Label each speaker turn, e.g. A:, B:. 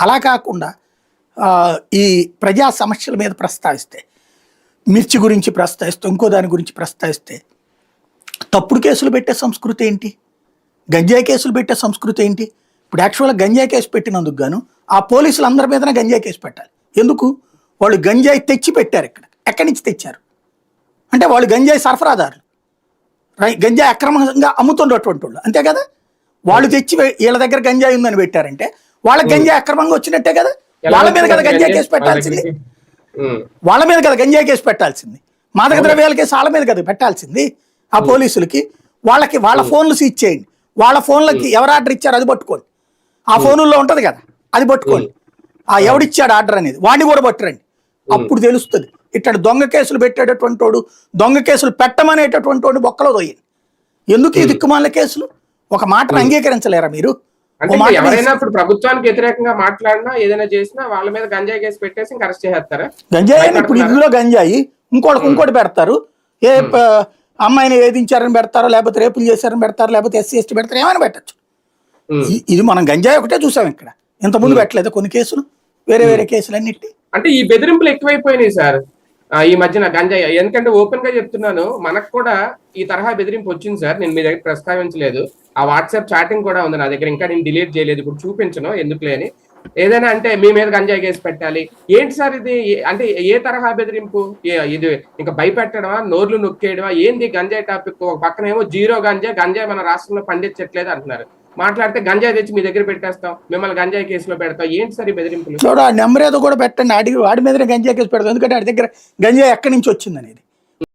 A: అలా కాకుండా ఈ ప్రజా సమస్యల మీద ప్రస్తావిస్తే మిర్చి గురించి ప్రస్తావిస్తే ఇంకో దాని గురించి ప్రస్తావిస్తే తప్పుడు కేసులు పెట్టే సంస్కృతి ఏంటి? గంజాయి కేసులు పెట్టే సంస్కృతి ఏంటి? ఇప్పుడు యాక్చువల్గా గంజాయి కేసు పెట్టినందుకు గాను ఆ పోలీసులు అందరి మీదనే గంజాయి కేసు పెట్టాలి. ఎందుకు? వాళ్ళు గంజాయి తెచ్చి పెట్టారు ఇక్కడ. ఎక్కడి నుంచి తెచ్చారు? అంటే వాళ్ళు గంజాయి సరఫరాదారులు. రై- గంజాయి అక్రమంగా అమ్ముతున్నటువంటి వాళ్ళు. అంతే కదా? వాళ్ళు తెచ్చి వీళ్ళ దగ్గర గంజాయి ఉందని పెట్టారంటే వాళ్ళకి గంజాయి అక్రమంగా వచ్చినట్టే కదా? వాళ్ళ మీద కదా గంజాయి కేసు పెట్టాల్సింది? వాళ్ళ మీద కదా గంజాయి కేసు పెట్టాల్సింది? మాదక ద్రవ్యాల కేసు వాళ్ళ మీద కదా పెట్టాల్సింది? ఆ పోలీసులకి వాళ్ళకి వాళ్ళ ఫోన్లు సీజ్ చేయండి. వాళ్ళ ఫోన్లకి ఎవరు ఆర్డర్ ఇచ్చారు అది పట్టుకోండి. ఆ ఫోనుల్లో ఉంటది కదా? అది పట్టుకోండి. ఆ ఎవడిచ్చాడు ఆర్డర్ అనేది? వాడిని కూడా పట్టురండి. అప్పుడు తెలుస్తుంది. ఇట్లా దొంగ కేసులు పెట్టేటటువంటి వాడు దొంగ కేసులు పెట్టమనేటటువంటి వాడు బొక్కలో దొయ్యండి ఎందుకు ఈ దిక్కుమాల కేసులు? ఒక మాటను అంగీకరించలేరా మీరు?
B: అంటే ఎవరైనా ఇప్పుడు ప్రభుత్వానికి వ్యతిరేకంగా మాట్లాడినా ఏదైనా చేసినా వాళ్ళ మీద గంజాయి కేసు పెట్టేసి ఇంకా అరెస్ట్ చేసేస్తారా?
A: గంజాయి ఇప్పుడు ఇందులో గంజాయి. ఇంకోటి ఇంకోటి పెడతారు. ఏ అమ్మాయిని వేధించారని పెడతారో లేకపోతే రేపులు చేశారని పెడతారు లేకపోతే ఎస్సీ ఎస్టీ పెడతారు ఏమైనా పెట్టచ్చు. ఇది మనం గంజాయి ఒకటే చూసాం ఇక్కడ. ఇంతకుముందు పెట్టలేదు కొన్ని కేసులు. వేరే వేరే కేసులు అన్నిటి
B: అంటే ఈ బెదిరింపులు ఎక్కువైపోయినాయి సార్. ఈ మధ్యన గంజాయి. ఎందుకంటే ఓపెన్గా చెప్తున్నాను మనకు కూడా ఈ తరహా బెదిరింపు వచ్చింది సార్. నేను మీ దగ్గర ప్రస్తావించలేదు. ఆ వాట్సాప్ చాటింగ్ కూడా ఉంది నా దగ్గర. ఇంకా నేను డిలీట్ చేయలేదు. ఇప్పుడు చూపించను ఎందుకులే అని. ఏదైనా అంటే మీ మీద గంజాయి కేసు పెట్టాలి. ఏంటి సార్ ఇది? అంటే ఏ తరహా బెదిరింపు? ఇది ఇంకా భయపెట్టడమా? నోర్లు నొక్కేయడమా? ఏంది గంజాయి టాపిక్? ఒక పక్కన ఏమో జీరో గంజాయి గంజాయి మన రాష్ట్రంలో పండించట్లేదు అంటున్నారు. మాట్లాడితే గంజాయి తెచ్చి మీ దగ్గర పెట్టేస్తాం. మిమ్మల్ని గంజాయి కేసులో పెడతాం. ఏంటి సార్ ఈ బెదిరింపులు?
A: చూడ నెంబర్ ఏదో కూడా పెట్టండి. అడిగి వాడి మీదనే గంజాయి కేసు పెడతాం. ఎందుకంటే వాడి దగ్గర గంజాయి ఎక్కడి నుంచి వచ్చింది అనేది